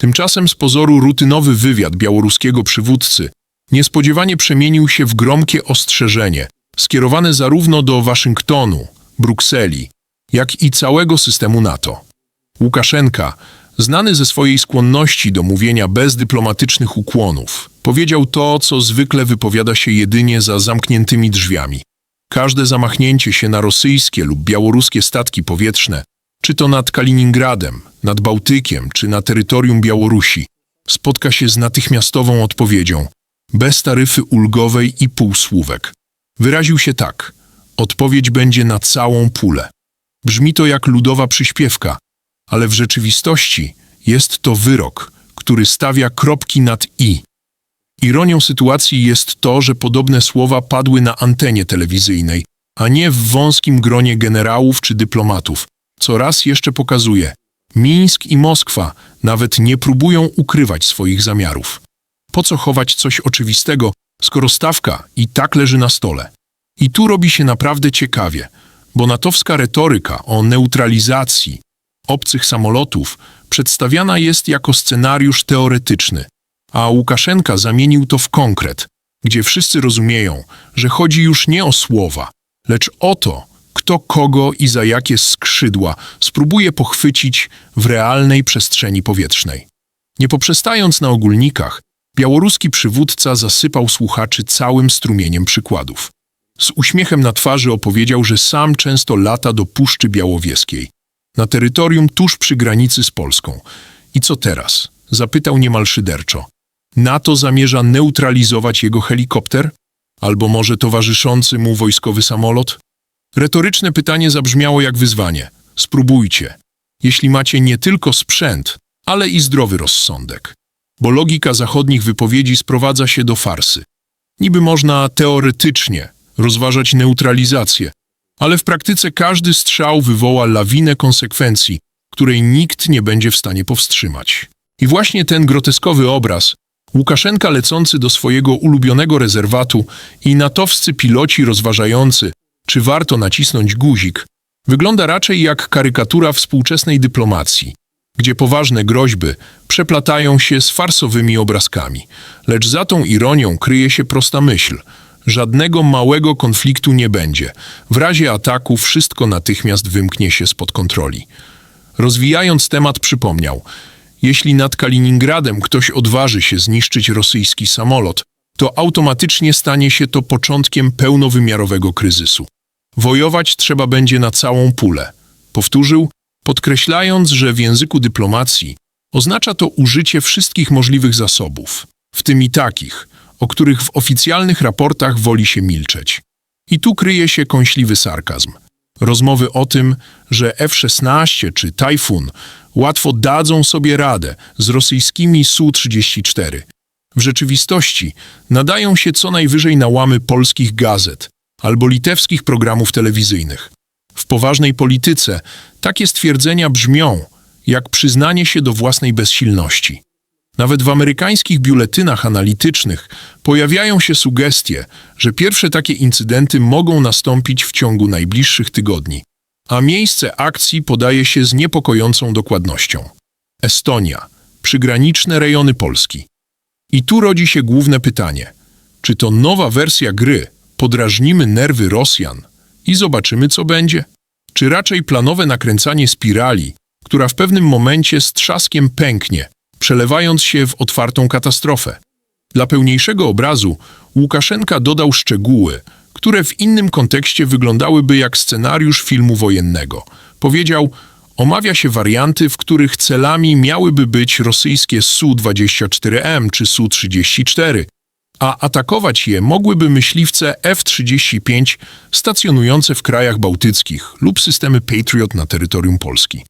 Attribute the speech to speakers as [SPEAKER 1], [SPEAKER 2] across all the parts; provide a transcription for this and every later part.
[SPEAKER 1] Tymczasem z pozoru rutynowy wywiad białoruskiego przywódcy niespodziewanie przemienił się w gromkie ostrzeżenie, skierowane zarówno do Waszyngtonu, Brukseli, jak i całego systemu NATO. Łukaszenka, znany ze swojej skłonności do mówienia bez dyplomatycznych ukłonów, powiedział to, co zwykle wypowiada się jedynie za zamkniętymi drzwiami. Każde zamachnięcie się na rosyjskie lub białoruskie statki powietrzne, czy to nad Kaliningradem, nad Bałtykiem, czy na terytorium Białorusi, spotka się z natychmiastową odpowiedzią, bez taryfy ulgowej i półsłówek. Wyraził się tak: odpowiedź będzie na całą pulę. Brzmi to jak ludowa przyśpiewka, ale w rzeczywistości jest to wyrok, który stawia kropki nad i. Ironią sytuacji jest to, że podobne słowa padły na antenie telewizyjnej, a nie w wąskim gronie generałów czy dyplomatów, co raz jeszcze pokazuje, Mińsk i Moskwa nawet nie próbują ukrywać swoich zamiarów. Po co chować coś oczywistego, skoro stawka i tak leży na stole? I tu robi się naprawdę ciekawie, bo natowska retoryka o neutralizacji obcych samolotów przedstawiana jest jako scenariusz teoretyczny, a Łukaszenka zamienił to w konkret, gdzie wszyscy rozumieją, że chodzi już nie o słowa, lecz o to, kto kogo i za jakie skrzydła spróbuje pochwycić w realnej przestrzeni powietrznej. Nie poprzestając na ogólnikach, białoruski przywódca zasypał słuchaczy całym strumieniem przykładów. Z uśmiechem na twarzy opowiedział, że sam często lata do Puszczy Białowieskiej, na terytorium tuż przy granicy z Polską. I co teraz? Zapytał niemal szyderczo. NATO zamierza neutralizować jego helikopter? Albo może towarzyszący mu wojskowy samolot? Retoryczne pytanie zabrzmiało jak wyzwanie. Spróbujcie, jeśli macie nie tylko sprzęt, ale i zdrowy rozsądek. Bo logika zachodnich wypowiedzi sprowadza się do farsy. Niby można teoretycznie rozważać neutralizację, ale w praktyce każdy strzał wywoła lawinę konsekwencji, której nikt nie będzie w stanie powstrzymać. I właśnie ten groteskowy obraz, Łukaszenka lecący do swojego ulubionego rezerwatu i natowscy piloci rozważający, czy warto nacisnąć guzik, wygląda raczej jak karykatura współczesnej dyplomacji, gdzie poważne groźby przeplatają się z farsowymi obrazkami, lecz za tą ironią kryje się prosta myśl – Żadnego małego konfliktu nie będzie. W razie ataku wszystko natychmiast wymknie się spod kontroli. Rozwijając temat przypomniał, jeśli nad Kaliningradem ktoś odważy się zniszczyć rosyjski samolot, to automatycznie stanie się to początkiem pełnowymiarowego kryzysu. Wojować trzeba będzie na całą pulę. Powtórzył, podkreślając, że w języku dyplomacji oznacza to użycie wszystkich możliwych zasobów, w tym i takich, o których w oficjalnych raportach woli się milczeć. I tu kryje się kąśliwy sarkazm. Rozmowy o tym, że F-16 czy Tajfun łatwo dadzą sobie radę z rosyjskimi Su-34. W rzeczywistości nadają się co najwyżej na łamy polskich gazet albo litewskich programów telewizyjnych. W poważnej polityce takie stwierdzenia brzmią jak przyznanie się do własnej bezsilności. Nawet w amerykańskich biuletynach analitycznych pojawiają się sugestie, że pierwsze takie incydenty mogą nastąpić w ciągu najbliższych tygodni, a miejsce akcji podaje się z niepokojącą dokładnością. Estonia, przygraniczne rejony Polski. I tu rodzi się główne pytanie: czy to nowa wersja gry podrażnimy nerwy Rosjan i zobaczymy, co będzie? Czy raczej planowe nakręcanie spirali, która w pewnym momencie z trzaskiem pęknie, przelewając się w otwartą katastrofę. Dla pełniejszego obrazu Łukaszenka dodał szczegóły, które w innym kontekście wyglądałyby jak scenariusz filmu wojennego. Powiedział, omawia się warianty, w których celami miałyby być rosyjskie Su-24M czy Su-34, a atakować je mogłyby myśliwce F-35 stacjonujące w krajach bałtyckich lub systemy Patriot na terytorium Polski.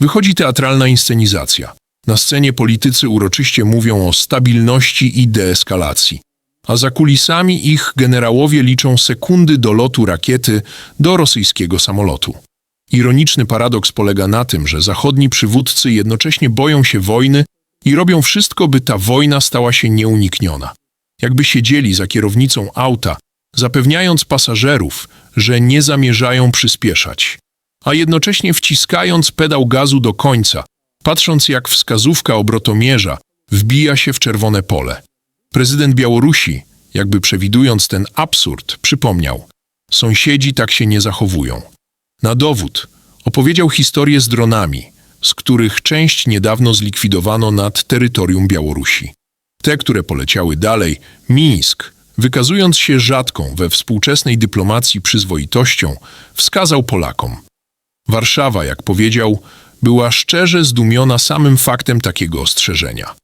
[SPEAKER 1] Wychodzi teatralna inscenizacja. Na scenie politycy uroczyście mówią o stabilności i deeskalacji, a za kulisami ich generałowie liczą sekundy do lotu rakiety do rosyjskiego samolotu. Ironiczny paradoks polega na tym, że zachodni przywódcy jednocześnie boją się wojny i robią wszystko, by ta wojna stała się nieunikniona. Jakby siedzieli za kierownicą auta, zapewniając pasażerów, że nie zamierzają przyspieszać, a jednocześnie wciskając pedał gazu do końca, patrząc jak wskazówka obrotomierza wbija się w czerwone pole. Prezydent Białorusi, jakby przewidując ten absurd, przypomniał: Sąsiedzi tak się nie zachowują. Na dowód opowiedział historię z dronami, z których część niedawno zlikwidowano nad terytorium Białorusi. Te, które poleciały dalej, Mińsk, wykazując się rzadką we współczesnej dyplomacji przyzwoitością, wskazał Polakom. Warszawa, jak powiedział, była szczerze zdumiona samym faktem takiego ostrzeżenia.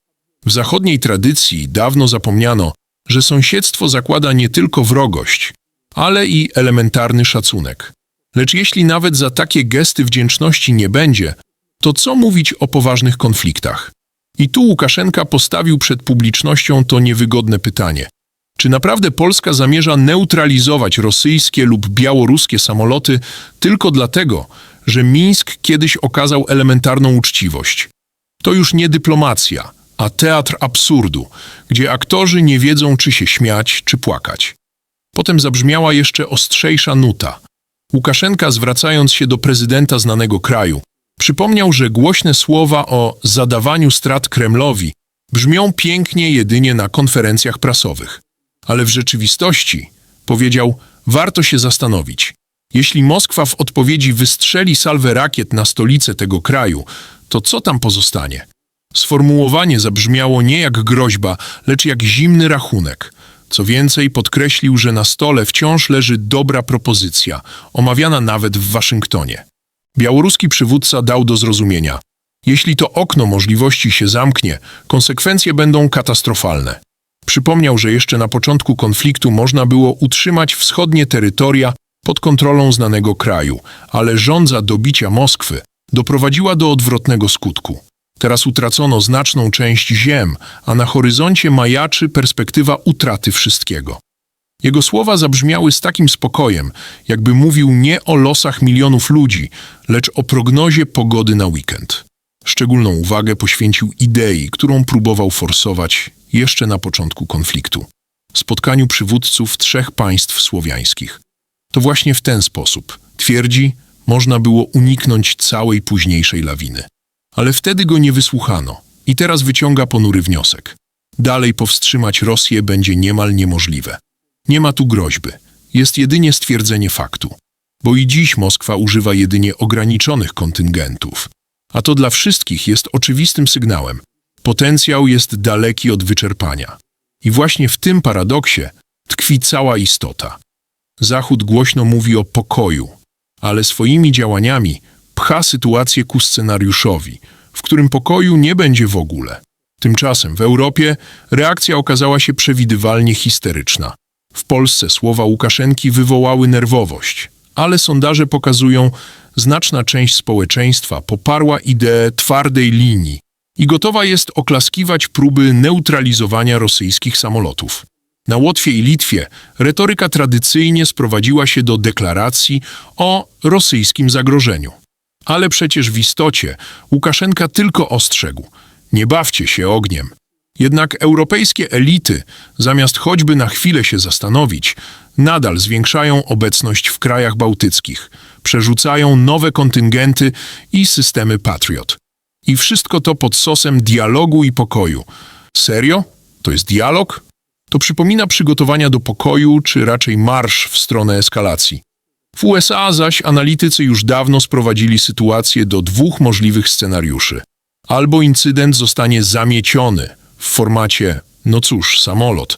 [SPEAKER 1] W zachodniej tradycji dawno zapomniano, że sąsiedztwo zakłada nie tylko wrogość, ale i elementarny szacunek. Lecz jeśli nawet za takie gesty wdzięczności nie będzie, to co mówić o poważnych konfliktach? I tu Łukaszenka postawił przed publicznością to niewygodne pytanie. Czy naprawdę Polska zamierza neutralizować rosyjskie lub białoruskie samoloty tylko dlatego, że Mińsk kiedyś okazał elementarną uczciwość? To już nie dyplomacja, a teatr absurdu, gdzie aktorzy nie wiedzą, czy się śmiać, czy płakać. Potem zabrzmiała jeszcze ostrzejsza nuta. Łukaszenka, zwracając się do prezydenta znanego kraju, przypomniał, że głośne słowa o zadawaniu strat Kremlowi brzmią pięknie jedynie na konferencjach prasowych. Ale w rzeczywistości, powiedział, warto się zastanowić. Jeśli Moskwa w odpowiedzi wystrzeli salwę rakiet na stolicę tego kraju, to co tam pozostanie? Sformułowanie zabrzmiało nie jak groźba, lecz jak zimny rachunek. Co więcej, podkreślił, że na stole wciąż leży dobra propozycja, omawiana nawet w Waszyngtonie. Białoruski przywódca dał do zrozumienia: jeśli to okno możliwości się zamknie, konsekwencje będą katastrofalne. Przypomniał, że jeszcze na początku konfliktu można było utrzymać wschodnie terytoria pod kontrolą znanego kraju, ale żądza dobicia Moskwy doprowadziła do odwrotnego skutku. Teraz utracono znaczną część ziem, a na horyzoncie majaczy perspektywa utraty wszystkiego. Jego słowa zabrzmiały z takim spokojem, jakby mówił nie o losach milionów ludzi, lecz o prognozie pogody na weekend. Szczególną uwagę poświęcił idei, którą próbował forsować jeszcze na początku konfliktu spotkaniu przywódców trzech państw słowiańskich. To właśnie w ten sposób, twierdzi, można było uniknąć całej późniejszej lawiny. Ale wtedy go nie wysłuchano i teraz wyciąga ponury wniosek. Dalej powstrzymać Rosję będzie niemal niemożliwe. Nie ma tu groźby, jest jedynie stwierdzenie faktu. Bo i dziś Moskwa używa jedynie ograniczonych kontyngentów. A to dla wszystkich jest oczywistym sygnałem. Potencjał jest daleki od wyczerpania. I właśnie w tym paradoksie tkwi cała istota. Zachód głośno mówi o pokoju, ale swoimi działaniami pcha sytuację ku scenariuszowi, w którym pokoju nie będzie w ogóle. Tymczasem w Europie reakcja okazała się przewidywalnie histeryczna. W Polsce słowa Łukaszenki wywołały nerwowość, ale sondaże pokazują, znaczna część społeczeństwa poparła ideę twardej linii i gotowa jest oklaskiwać próby neutralizowania rosyjskich samolotów. Na Łotwie i Litwie retoryka tradycyjnie sprowadziła się do deklaracji o rosyjskim zagrożeniu. Ale przecież w istocie Łukaszenka tylko ostrzegł: nie bawcie się ogniem. Jednak europejskie elity, zamiast choćby na chwilę się zastanowić, nadal zwiększają obecność w krajach bałtyckich, przerzucają nowe kontyngenty i systemy Patriot. I wszystko to pod sosem dialogu i pokoju. Serio? To jest dialog? To przypomina przygotowania do pokoju, czy raczej marsz w stronę eskalacji. W USA zaś analitycy już dawno sprowadzili sytuację do dwóch możliwych scenariuszy. Albo incydent zostanie zamieciony w formacie, no cóż, samolot,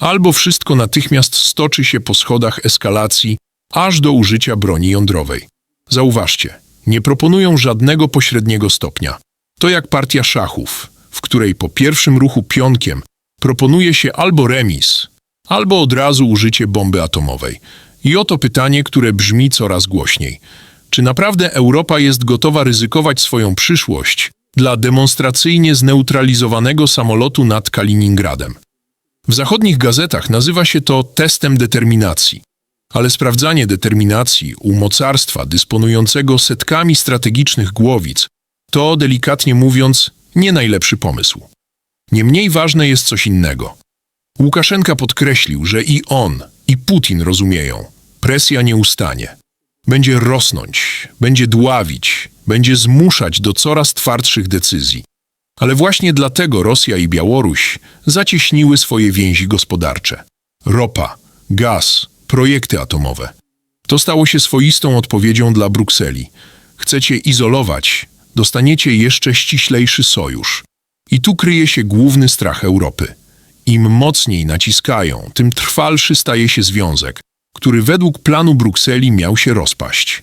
[SPEAKER 1] albo wszystko natychmiast stoczy się po schodach eskalacji aż do użycia broni jądrowej. Zauważcie, nie proponują żadnego pośredniego stopnia. To jak partia szachów, w której po pierwszym ruchu pionkiem proponuje się albo remis, albo od razu użycie bomby atomowej. I oto pytanie, które brzmi coraz głośniej. Czy naprawdę Europa jest gotowa ryzykować swoją przyszłość dla demonstracyjnie zneutralizowanego samolotu nad Kaliningradem? W zachodnich gazetach nazywa się to testem determinacji. Ale sprawdzanie determinacji u mocarstwa dysponującego setkami strategicznych głowic to, delikatnie mówiąc, nie najlepszy pomysł. Niemniej ważne jest coś innego. Łukaszenka podkreślił, że i on, i Putin rozumieją, presja nie ustanie. Będzie rosnąć, będzie dławić, będzie zmuszać do coraz twardszych decyzji. Ale właśnie dlatego Rosja i Białoruś zacieśniły swoje więzi gospodarcze. Ropa, gaz, projekty atomowe. To stało się swoistą odpowiedzią dla Brukseli. Chcecie izolować, dostaniecie jeszcze ściślejszy sojusz. I tu kryje się główny strach Europy. Im mocniej naciskają, tym trwalszy staje się związek, który według planu Brukseli miał się rozpaść.